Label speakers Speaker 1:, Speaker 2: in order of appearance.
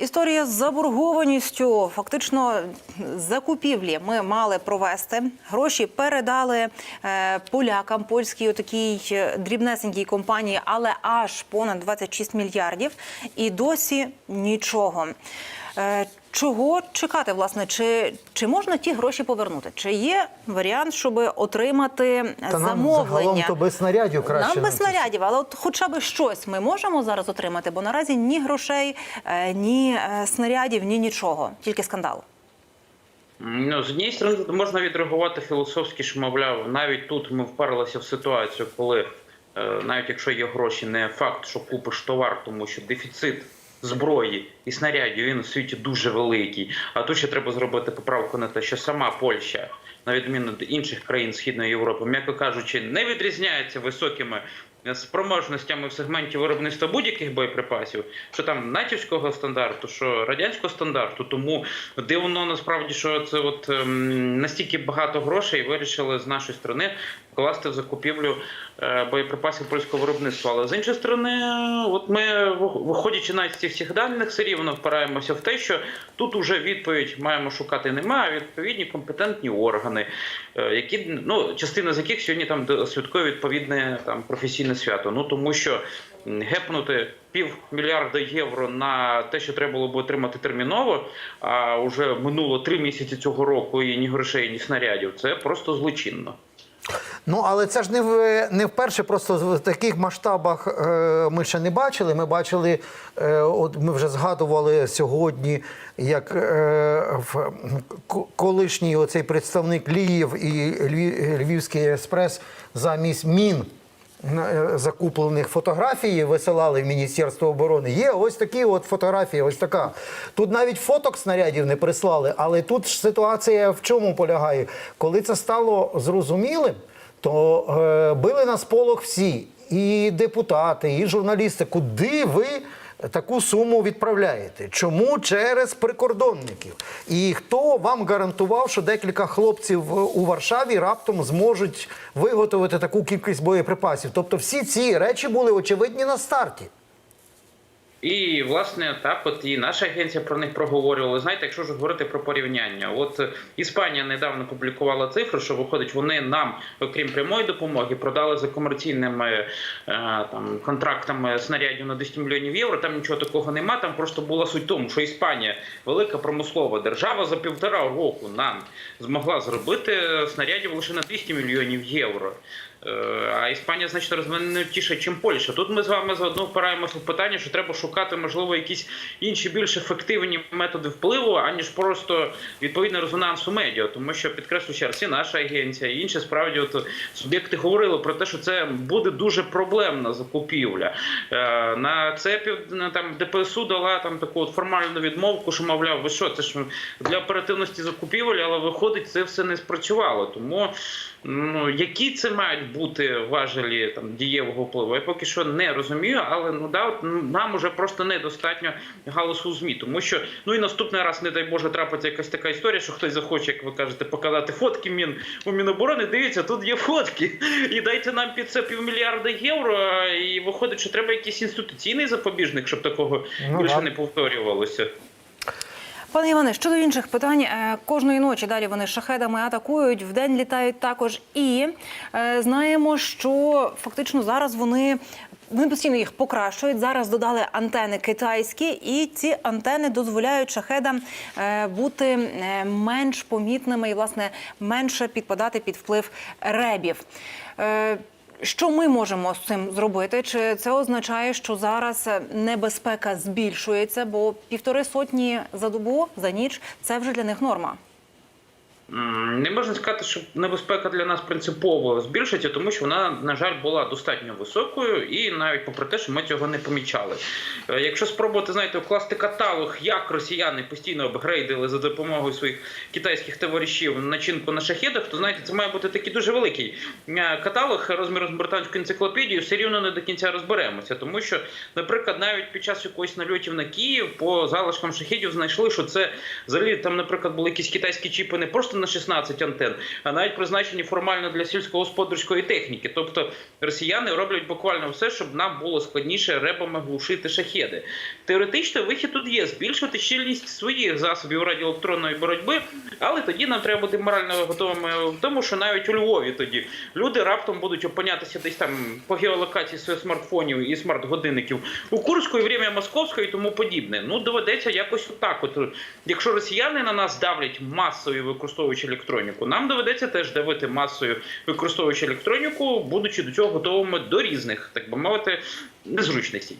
Speaker 1: Історія з заборгованістю. Фактично закупівлі ми мали провести. Гроші передали е, полякам, польській отакій е, дрібнесенькій компанії, але аж понад 26 мільярдів. І досі нічого. Чого чекати, власне? Чи, чи можна ті гроші повернути? Чи є варіант, щоб отримати
Speaker 2: Та нам
Speaker 1: замовлення?
Speaker 2: загалом то без снарядів краще.
Speaker 1: Нам без снарядів, але от хоча б щось ми можемо зараз отримати, бо наразі ні грошей, е, ні е, снарядів, ні нічого, тільки скандал.
Speaker 3: Ну, з однієї сторони, можна відреагувати філософськи, що мовляв, навіть тут ми вперлися в ситуацію, коли е, навіть якщо є гроші, не факт, що купиш товар, тому що дефіцит зброї і снарядів він у світі дуже великий. А тут ще треба зробити поправку на те, що сама Польща, на відміну від інших країн Східної Європи, м'яко кажучи, не відрізняється високими спроможностями в сегменті виробництва будь-яких боєприпасів, що там натівського стандарту, що радянського стандарту. Тому дивно насправді, що це от ем, настільки багато грошей вирішили з нашої сторони вкласти в закупівлю е, боєприпасів польського виробництва. Але з іншої сторони, е, от ми виходячи навіть з цих всіх даних, все рівно впираємося в те, що тут уже відповідь маємо шукати немає, відповідні компетентні органи, е, які ну частина з яких сьогодні там святкує відповідне там професійне свято. Ну тому що гепнути півмільярда євро на те, що треба було б отримати терміново, а вже минуло три місяці цього року і ні грошей, ні снарядів. Це просто злочинно.
Speaker 2: Ну але це ж не в не вперше. Просто в таких масштабах е, ми ще не бачили. Ми бачили, е, от ми вже згадували сьогодні, як е, в колишній оцей представник Ліїв і Львів, Львівський експрес замість мін. Закуплених фотографій висилали в Міністерство оборони. Є ось такі от фотографії. Ось така. Тут навіть фоток снарядів не прислали, але тут ж ситуація в чому полягає? Коли це стало зрозумілим, то е, били на сполох всі, і депутати, і журналісти. Куди ви таку суму відправляєте? Чому через прикордонників? І хто вам гарантував, що декілька хлопців у Варшаві раптом зможуть виготовити таку кількість боєприпасів? Тобто всі ці речі були очевидні на старті.
Speaker 3: І власне так, от і наша агенція про них проговорювала. Знаєте, якщо ж говорити про порівняння, от Іспанія недавно публікувала цифру, що виходить, вони нам, окрім прямої допомоги, продали за комерційними е, там контрактами снарядів на 200 мільйонів євро. Там нічого такого нема. Там просто була суть тому, що Іспанія велика промислова держава за півтора року нам змогла зробити снарядів лише на 200 мільйонів євро. Е, А Іспанія значно розвинутіша, ніж Польща. Тут ми з вами заодно впираємося в питання, що треба шукати, можливо, якісь інші більш ефективні методи впливу, аніж просто відповідний резонанс у медіа. Тому що підкреслю ще раз, і наша агенція, і інші справді от суб'єкти говорили про те, що це буде дуже проблемна закупівля. Е, На це там ДПСУ дала там таку от формальну відмовку, що мовляв, ви що, це ж для оперативності закупівель, але виходить, це все не спрацювало. Тому ну які це мають бути важелі там дієвого впливу? Я поки що не розумію, але ну да, от, ну, нам уже просто недостатньо галасу в змі, тому що ну і наступний раз, не дай Боже, трапиться якась така історія, що хтось захоче, як ви кажете, показати фотки мін у Міноборони. Дивіться, тут є фотки, і дайте нам під це півмільярда євро. І виходить, що треба якийсь інституційний запобіжник, щоб такого
Speaker 2: Ну,
Speaker 3: більше
Speaker 2: да.
Speaker 3: не повторювалося.
Speaker 1: Пане Іване, щодо інших питань, е, кожної ночі далі вони шахедами атакують, вдень літають також. І е, знаємо, що фактично зараз вони. Вони постійно їх покращують. Зараз додали антени китайські, і ці антени дозволяють шахедам е, бути менш помітними і, власне, менше підпадати під вплив ребів. Що ми можемо з цим зробити? Чи це означає, що зараз е, небезпека збільшується? Бо півтори сотні за добу за ніч це вже для них норма.
Speaker 3: Не можна сказати, що небезпека для нас принципово збільшиться, тому що вона, на жаль, була достатньо високою, і навіть попри те, що ми цього не помічали. Е, Якщо спробувати знаєте, вкласти каталог, як росіяни постійно апгрейдили за допомогою своїх китайських товаришів начинку на шахедах, то знаєте, це має бути такий дуже великий е, каталог розміром з британську енциклопедію. Все рівно не до кінця розберемося, тому що, наприклад, навіть під час якоїсь нальотів на Київ по залишкам шахедів знайшли, що це взагалі там, наприклад, були якісь китайські чіпи не просто на 16 антен, а навіть призначені формально для сільськогосподарської техніки. Тобто росіяни роблять буквально все, щоб нам було складніше ребами глушити шахеди. теоретично вихід тут є збільшувати щільність своїх засобів радіоелектронної боротьби, але тоді нам треба бути морально готовими в тому, що навіть у Львові тоді люди раптом будуть опинятися десь там по геолокації своїх смартфонів і смарт-годинників у Курську і время Московської і тому подібне. Ну доведеться якось отак. От якщо росіяни на нас давлять масою використовуючи електроніку, нам доведеться теж давити масою використовуючи електроніку, будучи до цього готовими до різних, так би мовити, незручностей.